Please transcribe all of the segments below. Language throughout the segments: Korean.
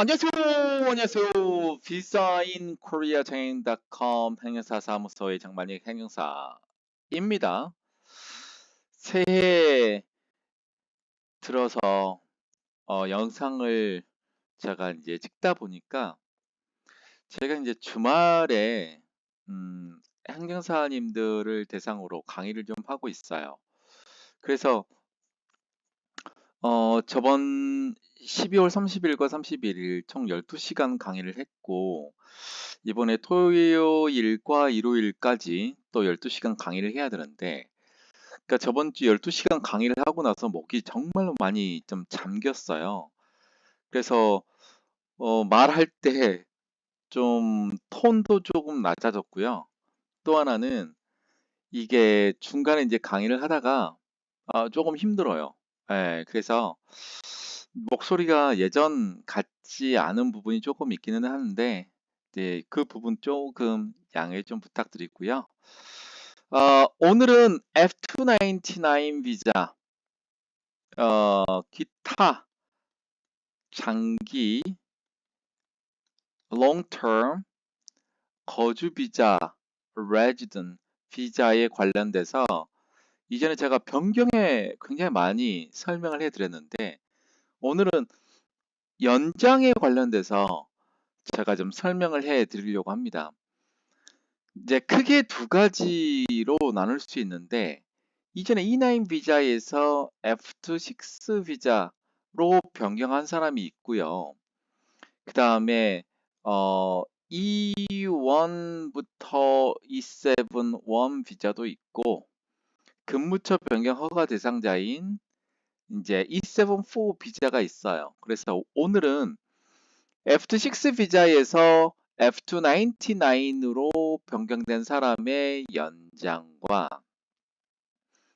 안녕하세요. 안녕하세요. 비사인 코리아 장인닷컴 행영사 사무소의 장만익 행영사입니다. 새해 들어서 어, 영상을 제가 이제 찍다 보니까 제가 이제 주말에 음, 행정사님들을 대상으로 강의를 좀 하고 있어요. 그래서 어, 저번 12월 30일과 31일 총 12시간 강의를 했고, 이번에 토요일과 일요일까지 또 12시간 강의를 해야 되는데, 그러니까 저번 주 12시간 강의를 하고 나서 목이 정말로 많이 좀 잠겼어요. 그래서 어, 말할 때 좀 톤도 조금 낮아졌고요. 또 하나는 이게 중간에 이제 강의를 하다가 아, 조금 힘들어요. 예, 그래서 목소리가 예전 같지 않은 부분이 조금 있기는 하는데 네, 그 부분 조금 양해 좀 부탁드리고요. 어, 오늘은 F299 비자 어, 기타 장기 long term 거주 비자 resident 비자에 관련돼서 이전에 제가 변경에 굉장히 많이 설명을 해 드렸는데 오늘은 연장에 관련돼서 제가 좀 설명을 해 드리려고 합니다. 이제 크게 두 가지로 나눌 수 있는데 이전에 E9 비자에서 F2 6 비자로 변경한 사람이 있고요. 그 다음에 어, E1부터 E7 1 비자도 있고 근무처 변경 허가 대상자인 이제 E74 비자가 있어요. 그래서 오늘은 F6 비자에서 F299으로 변경된 사람의 연장과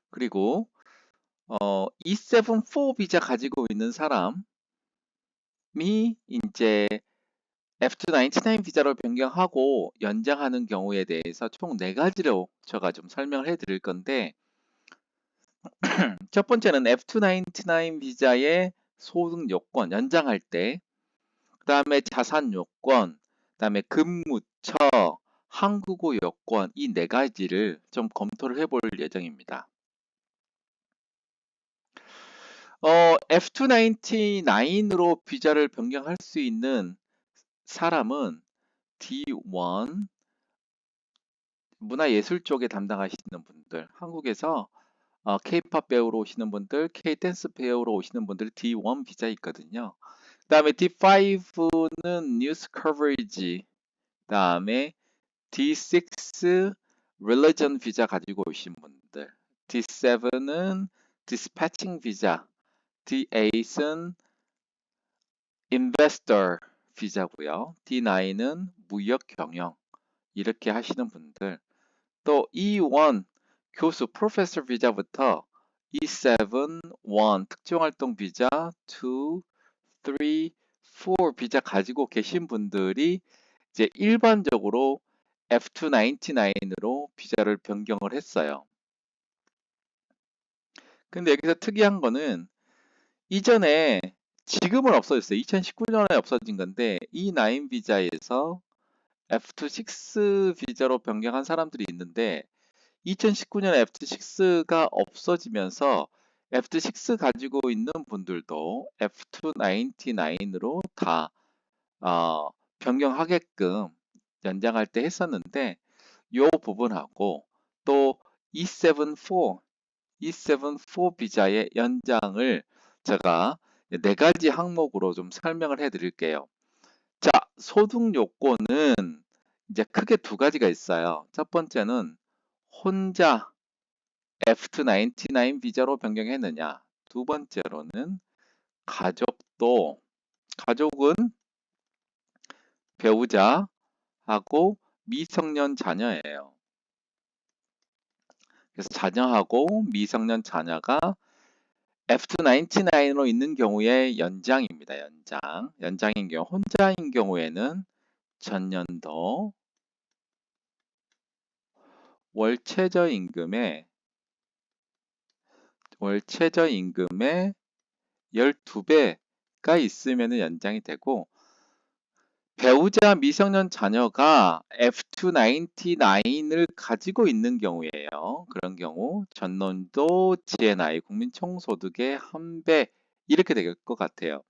그리고 어, E74 비자 가지고 있는 사람이 이제 F299 비자로 변경하고 연장하는 경우에 대해서 총네 가지로 제가 좀 설명을 해 드릴 건데 첫 번째는 F299 비자의 소득 요건 연장할 때, 그 다음에 자산 요건, 그 다음에 근무처, 한국어 요건 이 네 가지를 좀 검토를 해볼 예정입니다. 어, F299으로 비자를 변경할 수 있는 사람은 D1 문화예술 쪽에 담당하시는 분들, 한국에서 어, K-팝 배우로 오시는 분들, K-댄스 배우로 오시는 분들 D1 비자 있거든요. 그 다음에 D5는 뉴스 커버리지, 그 다음에 D6 religion 비자 가지고 오신 분들, D7은 dispatching 비자, D8은 investor 비자고요. D9은 무역 경영 이렇게 하시는 분들, 또 E1 교수 프로페서 비자부터 E7, 1 특정활동 비자, 2, 3, 4 비자 가지고 계신 분들이 이제 일반적으로 F299으로 비자를 변경을 했어요. 근데 여기서 특이한 거는 이전에 지금은 없어졌어요. 2019년에 없어진 건데 E9 비자에서 F2 6 비자로 변경한 사람들이 있는데 2019년 F6가 없어지면서 F6 가지고 있는 분들도 F299으로 다 어, 변경하게끔 연장할 때 했었는데 이 부분하고 또 E74 E74 비자의 연장을 제가 네 가지 항목으로 좀 설명을 해 드릴게요. 자, 소득 요건은 이제 크게 두 가지가 있어요. 첫 번째는 혼자 F299 비자로 변경했느냐. 두 번째로는 가족도 가족은 배우자하고 미성년 자녀예요. 그래서 자녀하고 미성년 자녀가 F299으로 있는 경우에 연장입니다. 연장. 연장인 경우 혼자인 경우에는 전년도 월 최저 임금의 월 최저 임금의 12배가 있으면 연장이 되고 배우자 미성년 자녀가 F299을 가지고 있는 경우에요. 그런 경우 전년도 GNI 국민 총소득의 한 배 이렇게 될 것 같아요.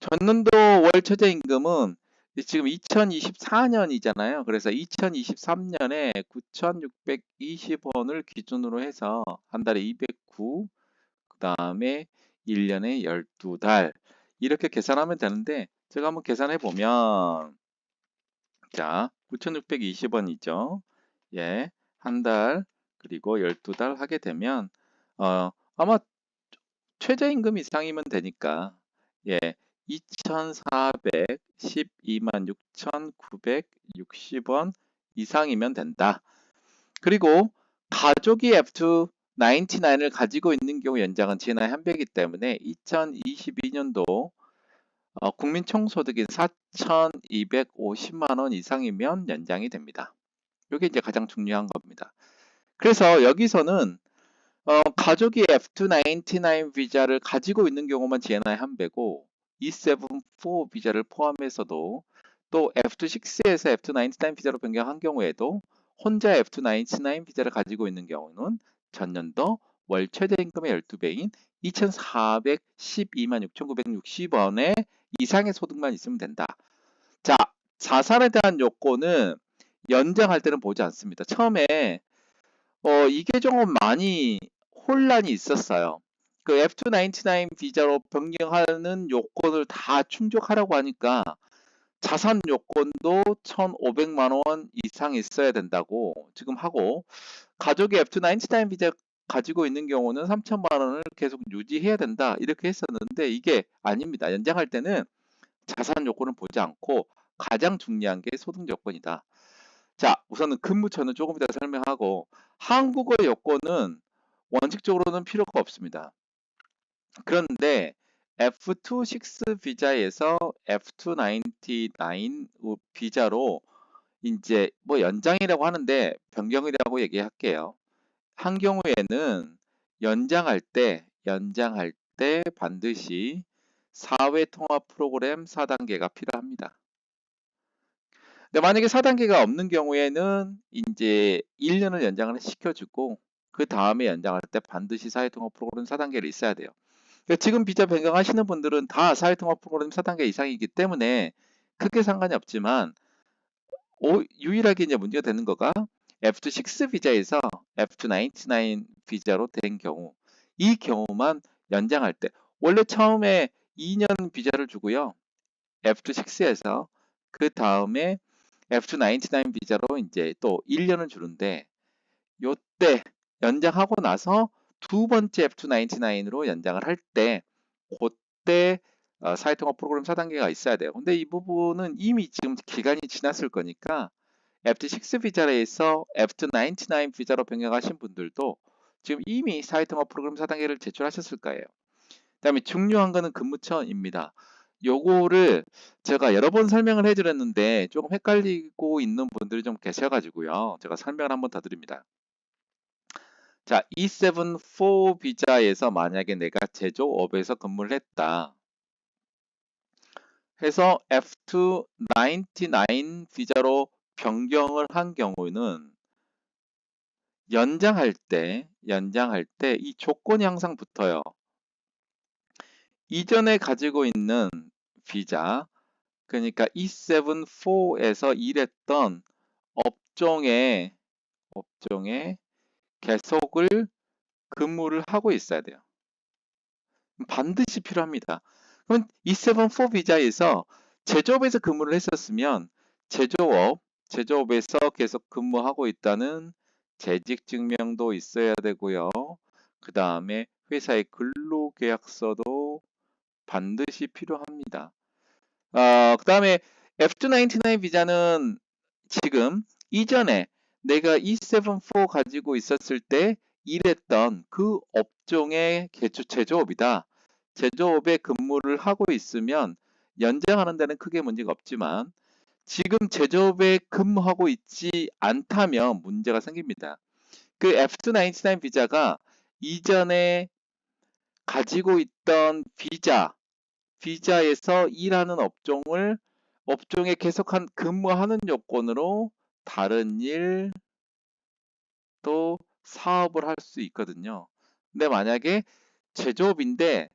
전년도 월 최저임금은 지금 2024년이잖아요. 그래서 2023년에 9,620원을 기준으로 해서 한 달에 209, 그 다음에 1년에 12달 이렇게 계산하면 되는데 제가 한번 계산해 보면 자 9,620원이죠. 예, 한 달 그리고 12달 하게 되면 어, 아마 최저임금 이상이면 되니까 예, 2,412만 6,960원 이상이면 된다. 그리고 가족이 F2 99을 가지고 있는 경우 연장은 GNI 한 배이기 때문에 2022년도 어, 국민 총소득이 4,250만 원 이상이면 연장이 됩니다. 이게 이제 가장 중요한 겁니다. 그래서 여기서는 어, 가족이 F299 비자를 가지고 있는 경우만 GNI 한 배고 E74 비자를 포함해서도 또 F2-6에서 F299 비자로 변경한 경우에도 혼자 F299 비자를 가지고 있는 경우는 전년도 월 최저임금의 12배인 2,412만 6,960원의 이상의 소득만 있으면 된다. 자, 자산에 대한 요건은 연장할 때는 보지 않습니다. 처음에 어, 이게 조금 많이 혼란이 있었어요. 그 F299 비자로 변경하는 요건을 다 충족하라고 하니까 자산 요건도 1,500만 원 이상 있어야 된다고 지금 하고 가족이 F299 비자 가지고 있는 경우는 3천만 원을 계속 유지해야 된다 이렇게 했었는데 이게 아닙니다. 연장할 때는 자산 요건을 보지 않고 가장 중요한 게 소득 요건이다. 자 우선은 근무처는 조금 이따 설명하고 한국어 요건은 원칙적으로는 필요가 없습니다. 그런데 F26 비자에서 F299 비자로 이제 뭐 연장이라고 하는데 변경이라고 얘기할게요. 한 경우에는 연장할 때 연장할 때 반드시 사회 통합 프로그램 4단계가 필요합니다. 근데 만약에 4단계가 없는 경우에는 이제 1년을 연장을 시켜주고 그 다음에 연장할 때 반드시 사회 통합 프로그램 4단계를 있어야 돼요. 지금 비자 변경하시는 분들은 다 사회통합 프로그램 4단계 이상이기 때문에 크게 상관이 없지만 오, 유일하게 이제 문제가 되는 거가 F2 6 비자에서 F299 비자로 된 경우 이 경우만 연장할 때 원래 처음에 2년 비자를 주고요. F2 6에서 그 다음에 F299 비자로 이제 또 1년을 주는데 요때 연장하고 나서 두 번째 F299로 연장을 할 때 그때 어, 사회통합 프로그램 4단계가 있어야 돼요. 근데 이 부분은 이미 지금 기간이 지났을 거니까 F2 비자에서 F299 비자로 변경하신 분들도 지금 이미 사회통합 프로그램 4단계를 제출하셨을 거예요. 그 다음에 중요한 거는 근무처입니다. 요거를 제가 여러 번 설명을 해드렸는데 조금 헷갈리고 있는 분들이 좀 계셔가지고요. 제가 설명을 한번 더 드립니다. 자, E74 비자에서 만약에 내가 제조업에서 근무를 했다. 해서 F299 비자로 변경을 한 경우는 연장할 때, 연장할 때 이 조건이 항상 붙어요. 이전에 가지고 있는 비자, 그러니까 E74에서 일했던 업종의 업종의 계속을 근무를 하고 있어야 돼요. 반드시 필요합니다. 그럼 E74 비자에서 제조업에서 근무를 했었으면 제조업, 제조업에서 계속 근무하고 있다는 재직 증명도 있어야 되고요. 그 다음에 회사의 근로계약서도 반드시 필요합니다. 어, 그 다음에 F299 비자는 지금 이전에 내가 E74 가지고 있었을 때 일했던 그 업종의 제조업이다. 제조업에 근무를 하고 있으면 연장하는 데는 크게 문제가 없지만 지금 제조업에 근무하고 있지 않다면 문제가 생깁니다. 그 F299 비자가 이전에 가지고 있던 비자, 비자에서 일하는 업종을 업종에 계속한 근무하는 요건으로 다른 일 또 사업을 할 수 있거든요. 근데 만약에 제조업인데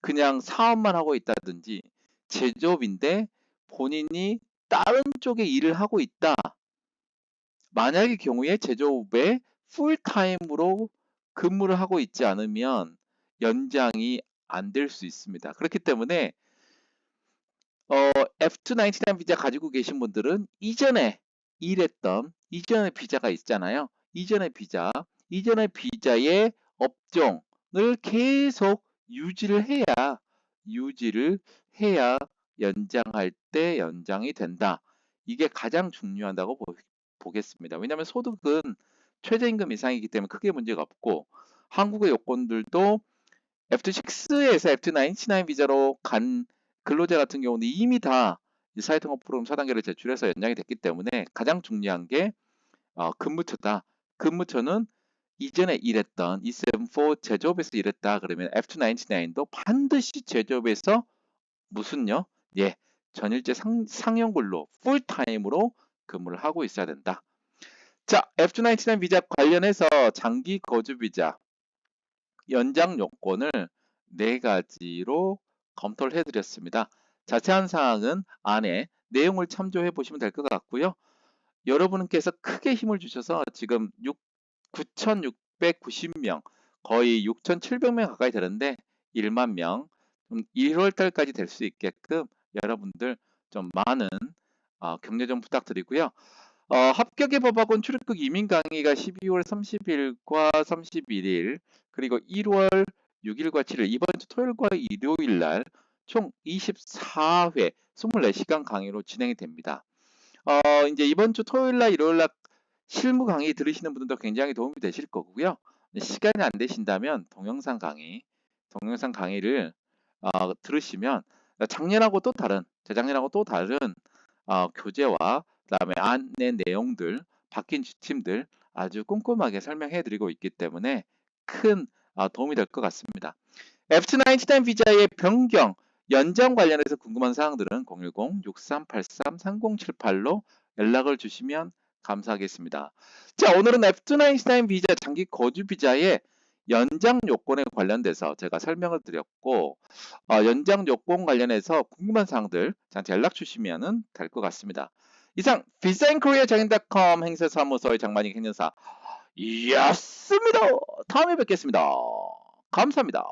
그냥 사업만 하고 있다든지 제조업인데 본인이 다른 쪽에 일을 하고 있다. 만약의 경우에 제조업에 풀타임으로 근무를 하고 있지 않으면 연장이 안 될 수 있습니다. 그렇기 때문에 어, F299 비자 가지고 계신 분들은 이전에 일했던 이전의 비자가 있잖아요. 이전의 비자, 이전의 비자의 업종을 계속 유지를 해야 유지를 해야 연장할 때 연장이 된다. 이게 가장 중요하다고 보, 보겠습니다. 왜냐하면 소득은 최저임금 이상이기 때문에 크게 문제가 없고 한국의 요건들도 F2-6에서 F2-99 비자로 간 근로자 같은 경우는 이미 다 사회 통합 프로그램 4단계를 제출해서 연장이 됐기 때문에 가장 중요한 게 어, 근무처다. 근무처는 이전에 일했던 E74 제조업에서 일했다 그러면 F299도 반드시 제조업에서 무슨요? 예, 전일제 상, 상연근로 풀타임으로 근무를 하고 있어야 된다. 자, F299 비자 관련해서 장기 거주 비자 연장 요건을 네 가지로 검토를 해드렸습니다. 자세한 사항은 안에 내용을 참조해 보시면 될 것 같고요. 여러분께서 크게 힘을 주셔서 지금 9,690명, 거의 6,700명 가까이 되는데 1만 명, 1월 달까지 될 수 있게끔 여러분들 좀 많은 어, 격려 좀 부탁드리고요. 어, 합격의 법학원 출입국 이민 강의가 12월 30일과 31일 그리고 1월 6일과 7일 이번 주 토요일과 일요일 날 총 24회 24시간 강의로 진행이 됩니다. 어, 이제 이번 주 토요일 날 일요일 날 실무 강의 들으시는 분들도 굉장히 도움이 되실 거고요. 시간이 안 되신다면 동영상 강의, 동영상 강의를 어, 들으시면 작년하고 또 다른, 재작년하고 또 다른 어, 교재와 그다음에 안내 내용들, 바뀐 지침들 아주 꼼꼼하게 설명해 드리고 있기 때문에 큰 어, 도움이 될 것 같습니다. F299 비자의 변경, 연장 관련해서 궁금한 사항들은 010-6383-3078로 연락을 주시면 감사하겠습니다. 자, 오늘은 F299 비자 장기 거주 비자의 연장 요건에 관련돼서 제가 설명을 드렸고 어, 연장 요건 관련해서 궁금한 사항들 저한테 연락 주시면 될 것 같습니다. 이상 비사인코리아 장인닷컴 행사사무소의 장만익 행정사 였습니다. 다음에 뵙겠습니다. 감사합니다.